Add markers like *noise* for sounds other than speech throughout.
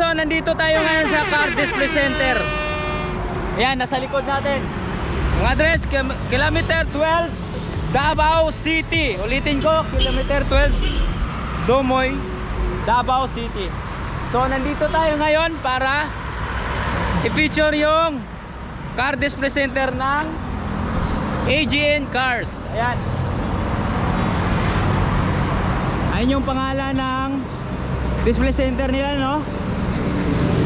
so nandito tayo ngayon sa Car Display Center. Ayan, nasa likod natin. Ang address, kilometer 12, Davao City. Ulitin ko, kilometer 12, Domoy, Davao City. So nandito tayo ngayon para i-feature yung Car Display Center ng AGN Cars. Ayan. Ayun yung pangalan ng display center nila, no?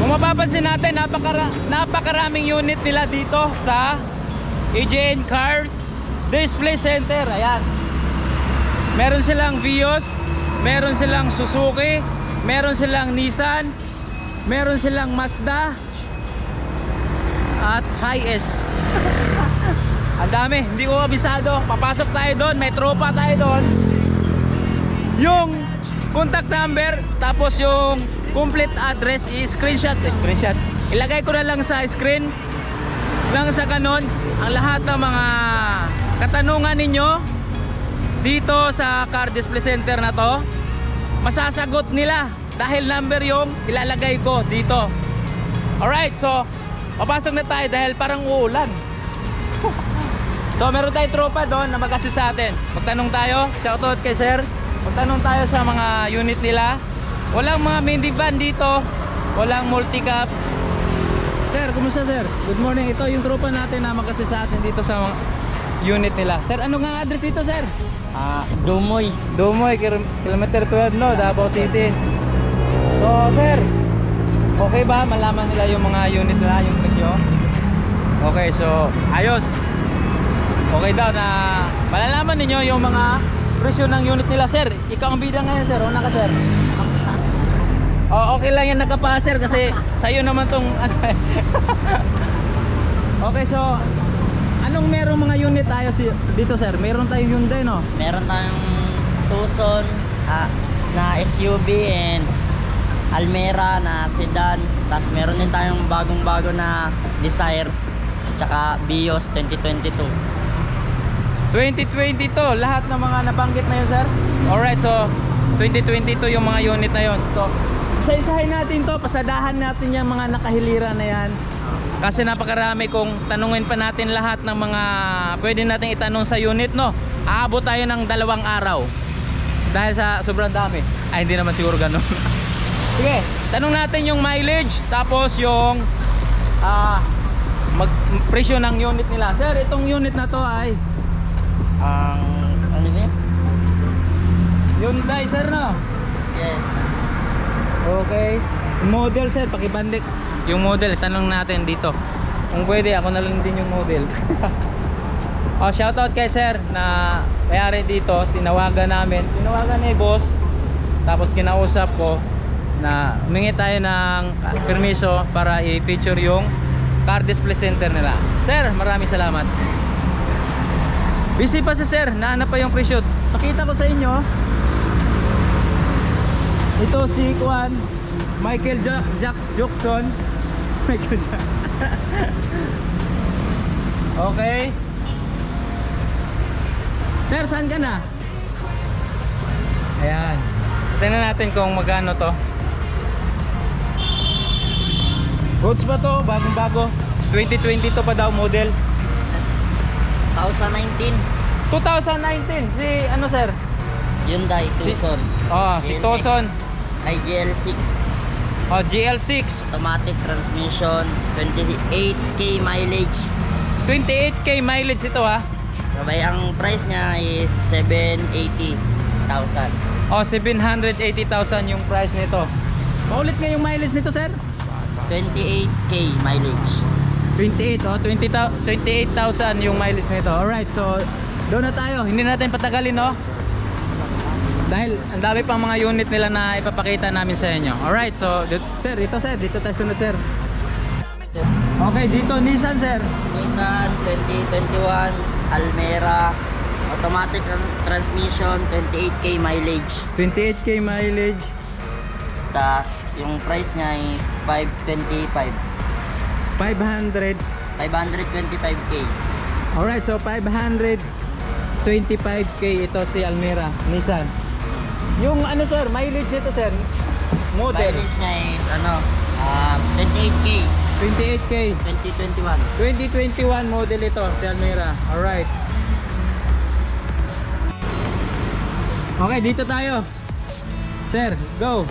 Kung mapapansin natin, napakara napakaraming unit nila dito sa AJN Cars Display Center. Ayan. Meron silang Vios, meron silang Suzuki, meron silang Nissan, meron silang Mazda, at Hi-S. *laughs* Ang dami, hindi ko kabisado. Papasok tayo doon, may tropa tayo doon. Yung contact number, tapos yung complete address i-screenshot. Eh, screenshot. Ilagay ko na lang sa screen. Nang sa ganon ang lahat ng mga katanungan ninyo dito sa car display center na to masasagot nila dahil number yung ilalagay ko dito. Alright so papasok na tayo dahil parang uulan. So meron tayong tropa doon na mag-assist sa atin. Magtanong tayo. Shoutout kay sir. Magtanong tayo sa mga unit nila walang mga minivan dito walang multicap Sir, kumusta sir? Good morning. Ito yung tropa natin na magkasi sa atin dito sa mga unit nila. Sir, ano nga address dito, sir? Ah, Dumoy. Dumoy, kil- kilometer 12, no? Davao City. So, sir, okay ba malaman nila yung mga unit nila, yung presyo? Okay, so, ayos. Okay daw na malalaman ninyo yung mga presyo ng unit nila, sir. Ikaw ang bida ngayon, sir. Una ka, sir. Oh, okay lang yan nakapa, sir, kasi sa'yo naman tong... *laughs* ano eh. okay, so, anong merong mga unit tayo dito, sir? Meron tayong Hyundai, no? Meron tayong Tucson ah, na SUV and Almera na sedan. Tapos meron din tayong bagong-bago na Desire. Tsaka Bios 2022. 2022, lahat ng mga nabanggit na yun, sir? Alright, so 2022 yung mga unit na yun. So, isa-isahin natin to, pasadahan natin yung mga nakahilira na yan. Kasi napakarami kung tanungin pa natin lahat ng mga pwede natin itanong sa unit, no? Aabot tayo ng dalawang araw. Dahil sa sobrang dami. Ay, hindi naman siguro ganun. *laughs* Sige, tanong natin yung mileage, tapos yung ah mag presyo ng unit nila. Sir, itong unit na to ay Ang ano yun? Hyundai sir no? Yes. Okay. Model sir, pakibandik. Yung model, tanong natin dito. Kung pwede, ako na lang din yung model. *laughs* oh, shoutout kay sir na mayari dito. Tinawagan namin. Tinawagan ni boss. Tapos kinausap ko na humingi tayo ng permiso para i-feature yung car display center nila. Sir, maraming salamat. Busy pa si sir, nahanap pa yung presyo. Pakita ko sa inyo. Ito si Juan Michael Jack, Jack Jackson. *laughs* Michael Jack. *laughs* okay. Sir, saan ka na? Ayan. Tingnan natin kung magkano to. Goods ba to? Bagong bago. 2020 to pa daw model. 2019 2019. Si ano sir? Hyundai Si- Tucson. Oh, si GLX. Tucson. Ay GL6 Oh, GL6. automatic transmission 28k mileage. 28k mileage ito ha. Sabay ang price niya is 780,000. Oh, 780,000 yung price nito. Paulit nga yung mileage nito, sir? 28k mileage. 28, oh, 20, 28,000 yung mileage nito. Alright, so doon na tayo. Hindi natin patagalin, no? Dahil ang dami pang mga unit nila na ipapakita namin sa inyo. Alright, so sir, dito sir, dito tayo sunod sir. Okay, dito Nissan sir. Nissan 2021 Almera automatic tran- transmission 28k mileage. 28k mileage. Tas yung price niya is 525. 500. 525k. Alright, so 525k ito si Almera, Nissan. Yung ano sir, mileage nito sir, model. Mileage niya is ano Ah, 28K, 28K. 2021. 2021 model ito, si Almera. Alright. Okay, dito tayo. Sir, go.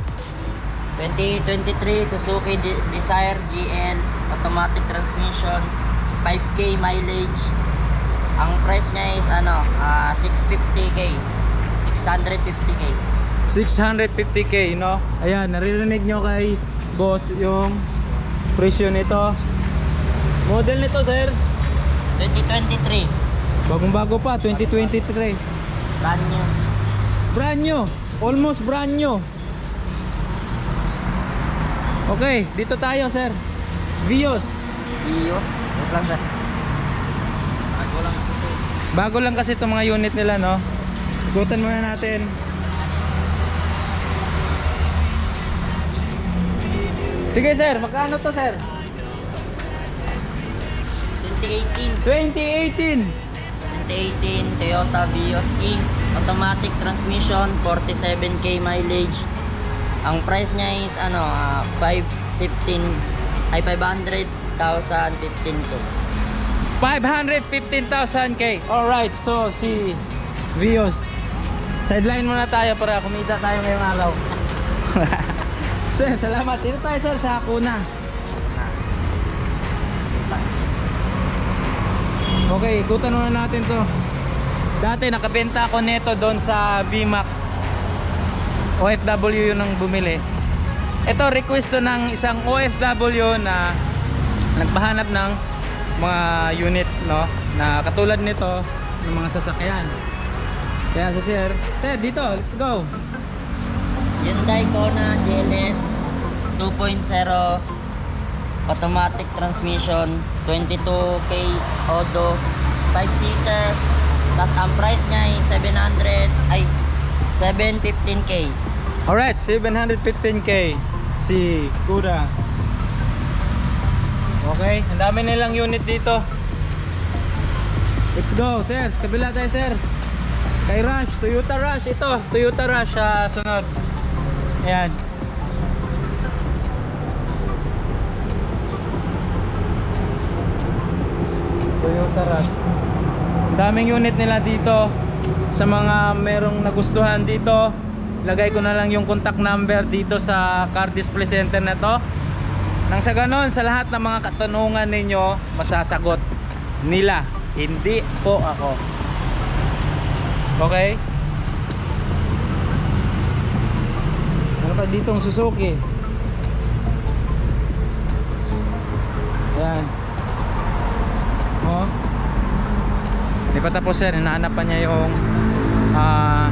2023 Suzuki De- Desire GL automatic transmission 5k mileage ang price niya is ano ah, 650k 650k 650k, no? Ayan, naririnig nyo kay boss yung presyo nito. Model nito, sir. 2023 Bagong-bago pa, 2023. brand new Brand new. Almost brand new. Okay, dito tayo, sir. Vios. Vios wait lang sir Bago lang ito Bago lang kasi itong mga unit nila, no? Igutan muna natin. Sige, sir. Magkano to, sir? 2018 2018. 2018 Toyota Vios E automatic transmission 47k mileage ang price niya is ano ah, 515 ay 500,000 15 to 515,000k. Alright, so si Vios. Sideline muna tayo para kumita tayo ngayong araw. *laughs* sir, salamat. Dito tayo, sir, sa Hakuna. Okay, ikutan muna natin to. Dati nakabenta ako neto doon sa VMAX. OFW yun ang bumili. Ito, request to ng isang OFW na nagpahanap ng mga unit, no? Na katulad nito, ng mga sasakyan. Kaya si Sir, Sir, dito, let's go. Hyundai Kona GLS 2.0 automatic transmission 22k Odo 5 seater tapos ang price niya ay 700 ay 715k Alright, 715k si Kuda. Okay, ang dami nilang unit dito. Let's go, sir. Sa kabila tayo, sir. Kay Rush, Toyota Rush. Ito, Toyota Rush sa sunod. Ayan. Toyota Rush. Ang daming unit nila dito. Sa mga merong nagustuhan dito, lagay ko na lang yung contact number dito sa car display center na to. Nang sa ganon, sa lahat ng mga katanungan ninyo, masasagot nila. Hindi po ako. Okay? Ano pa ditong Suzuki? Yan. Oh. Hindi pa tapos sir, hinahanap pa niya yung ah,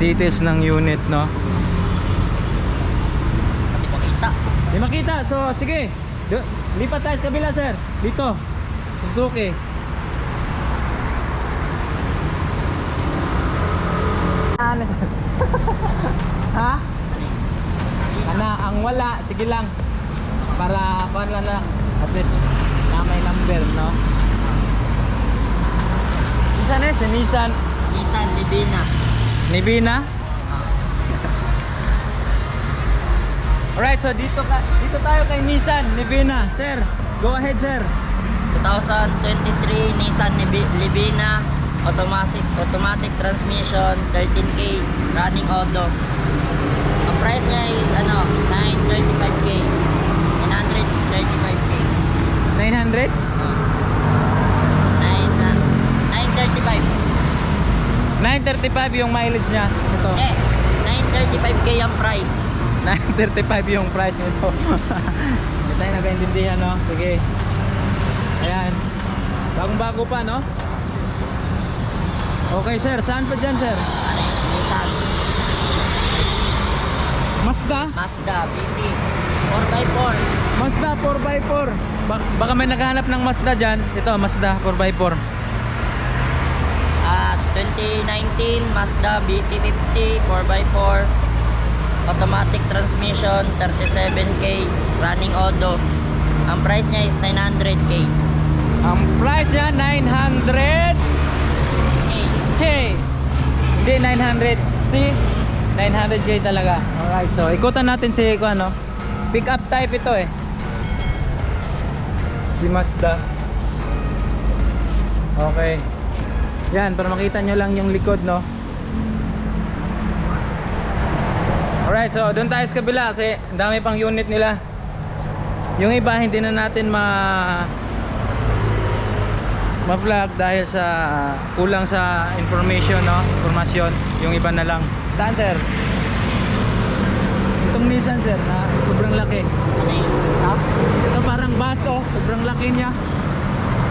details ng unit, no? pati makita Di makita, so sige. Do- Lipat tayo sa kabila, sir. Dito. Suzuki. Ano? *laughs* ha? Ana, ang wala, sige lang. Para lang lang. At least na may number, no? Nissan eh, si Nissan Nissan Livina Nibina. Ah, *laughs* Alright, so dito ka dito tayo kay Nissan Nibina. Sir, go ahead, sir. 2023 Nissan Libi- Livina automatic automatic transmission 13k running auto ang price niya is ano 935k 935k 900? 935 935 yung mileage niya. Ito. eh 935k ang price *laughs* 935 yung price nito. *laughs* Hindi tayo nagkaintindihan, no? Sige. Ayan. Bagong bago pa, no? Okay, sir. Saan pa dyan, sir? ano yun Nissan Mazda? Mazda BT 4x4 Mazda 4x4. Ba- baka may naghahanap ng Mazda dyan. Ito, Mazda 4x4. At 2019 Mazda BT50 4x4 automatic transmission 37k running auto ang price niya is 900k Ang price niya, 900 hey, K. Hindi, 900. See? 900K talaga. Alright, so ikutan natin si, ano, Pick up type ito eh. Si Mazda. Okay. Yan, para makita nyo lang yung likod, no? Alright, so doon tayo sa kabila kasi dami pang unit nila. Yung iba hindi na natin ma ma-vlog dahil sa kulang sa information, no? Informasyon. Yung iba na lang. Saan, sir? Itong Nissan, sir, na sobrang laki. Ha? Ito parang bus, oh. Sobrang laki niya.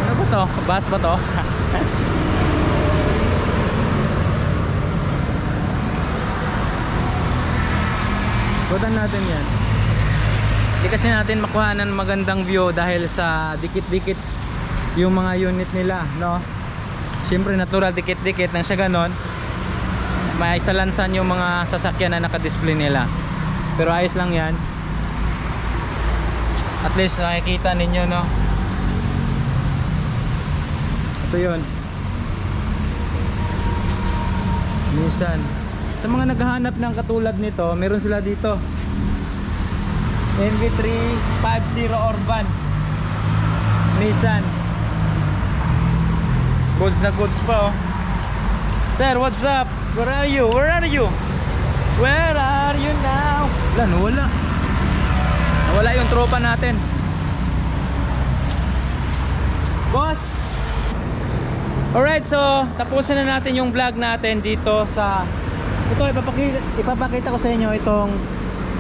Ano ba to? Bus ba to? *laughs* Butan natin yan. Hindi kasi natin makuha ng magandang view dahil sa dikit-dikit yung mga unit nila, no? Siyempre natural dikit-dikit nang sa ganon may salansan yung mga sasakyan na naka-display nila. Pero ayos lang yan. At least nakikita ninyo, no? Ito yun. Nissan. Sa mga naghahanap ng katulad nito, meron sila dito. MV350 Orban. Nissan. Goods na goods pa, oh. Sir, what's up? Where are you? Where are you? Where are you now? Wala, nawala. Nawala yung tropa natin. Boss! Alright, so tapusin na natin yung vlog natin dito sa ito ipapakita, ipapakita ko sa inyo itong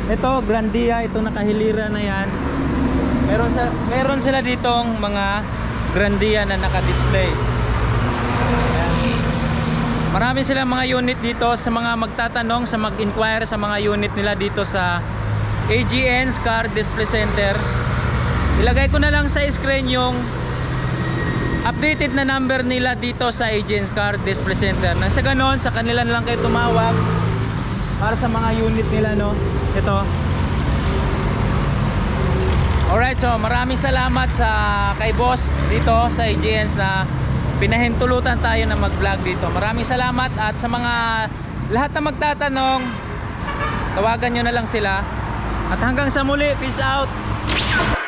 ito Grandia, itong nakahilira na yan. Meron sa meron sila ditong mga Grandia na naka-display. Marami silang mga unit dito sa mga magtatanong, sa mag-inquire sa mga unit nila dito sa AGN's Car Display Center. Ilagay ko na lang sa screen yung updated na number nila dito sa Agents Car Display Center. Nang sa ganon, sa kanila na lang kayo tumawag para sa mga unit nila, no? Ito. Alright, so maraming salamat sa kay boss dito sa AGNs na pinahintulutan tayo na mag-vlog dito. Maraming salamat at sa mga lahat na magtatanong, tawagan nyo na lang sila. At hanggang sa muli, peace out!